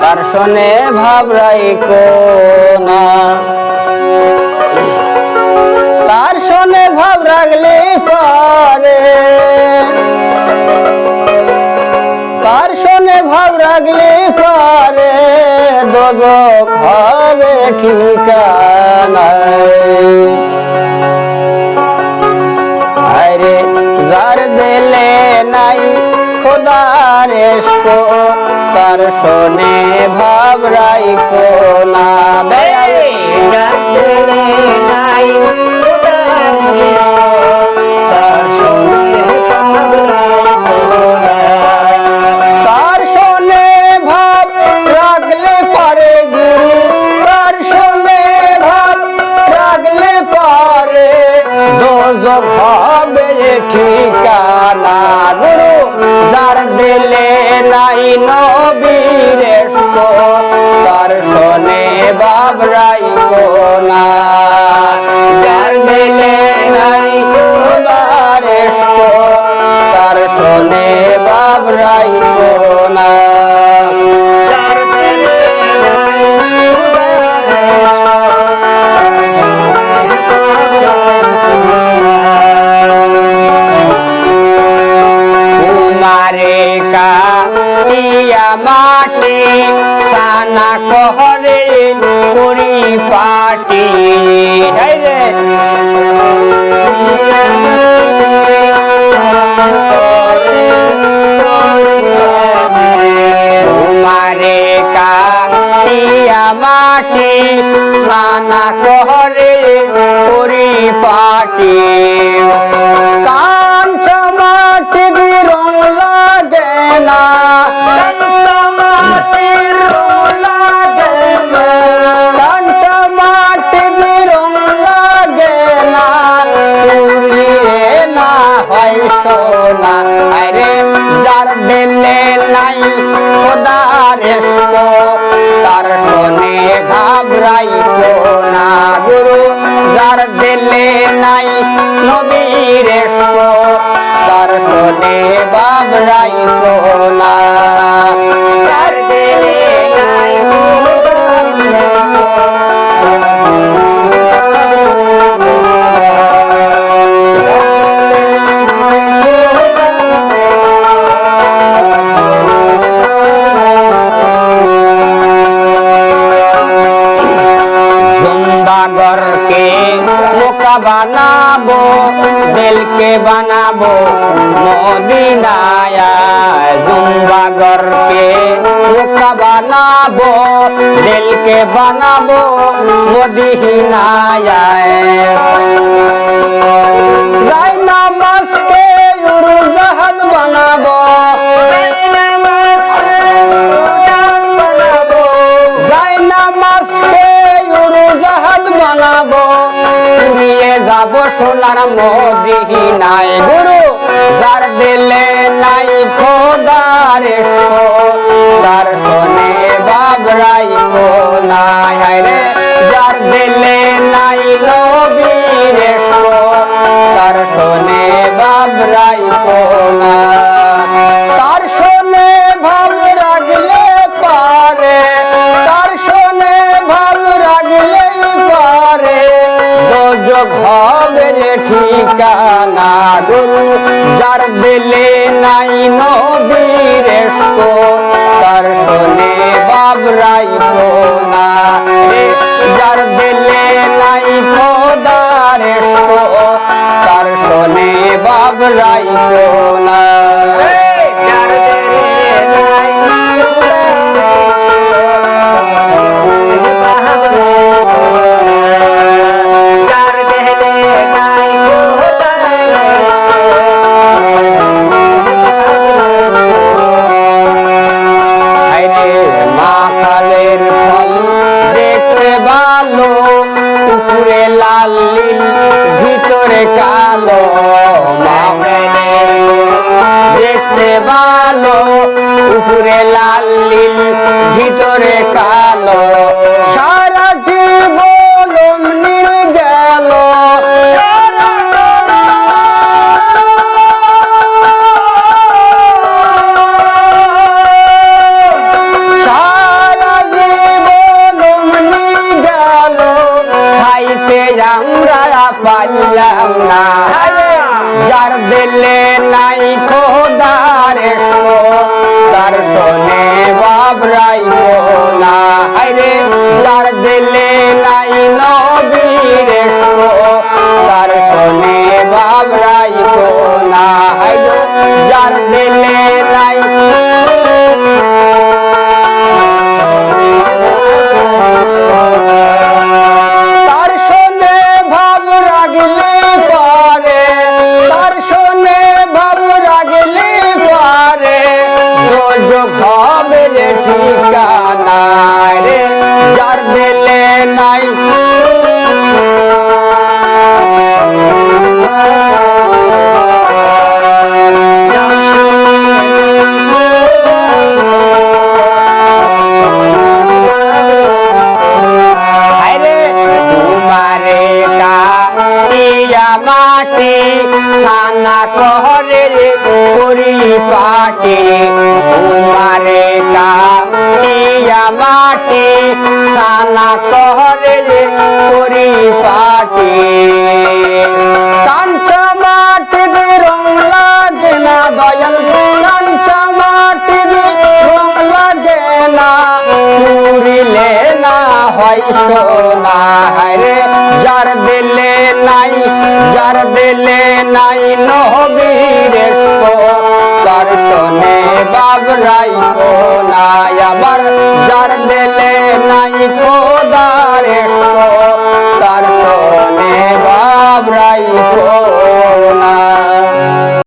তার শোনে ভাবরাই না। তার শোনে ভাব রাখলে পারে। তার শোনে ভাব রাখলে পারে। দোজক হবে ঠিকানায়। আরে যার দিলে নাই খোদার এসকো তার শোনে ভাব রাইকো না। দয়ালে যার দিলে নাই খোদার এসকো তার শোনে ভাব ঠিকানা গুরু যার দিলে নাই নবীরেস্ক তার শোনে বাবরাই না যার দিলে নাই খোদারেস্ক তার শোনে বাবরাই মাটি, সানা কহরে করি পাটি। হাই রে। কুমারে কা ইয়া মাটি, সানা কহরে করি পাটি। সোনা আরে, যার দিলে নাই, খোদার তার শোনে ঘাবরাই না গুরু, যার দিলে নাই, নবীর তার শোনে বাবরাই না सागर के मुका बनाबो दिल के बनाबो मोदीनाया दुम्बागर के मुका बनाबो दिल के बनाबो मोदीनाया नमस्ते उरु बनाबो। সোনার মদিনায় গুরু যার দিলে নাই খোদার এসকো তার শোনে বাবরাই নাই রে, যার দিলে নাই নবীর এসকো তার শোনে বাবরাই না ঠিকানা গুরু, যার দিলে নাই নদীর তার শোনে বাবরাই না যার দিলে নাই খোদার তার শোনে বাবরাই না। ভালো উপরে লাল নীল ভিতরে কালো দেখতে ভালো। উপরে লাল নীল ভিতরে কালো পাইলাম না যার দিলে নাই খোদার তার শোনে বাবরাই না আরে যার দিলে নাই নবীর তার শোনে বাবরাই না যার দিলে হবে রে ঠিকানা রে যার দিলে নাই। মাটি করি পাটি তোমারে কাটিয়া মাটি সানা করি পাটি। কাঞ্চা মাটি রং লাগে না দয়াল কাঞ্চা মাটি রং লাগে না। পুরিলে না হয় সোনা হায়রে যার দিলে নাই যার দিলে নাই নহবীর তার সনে বাবরাই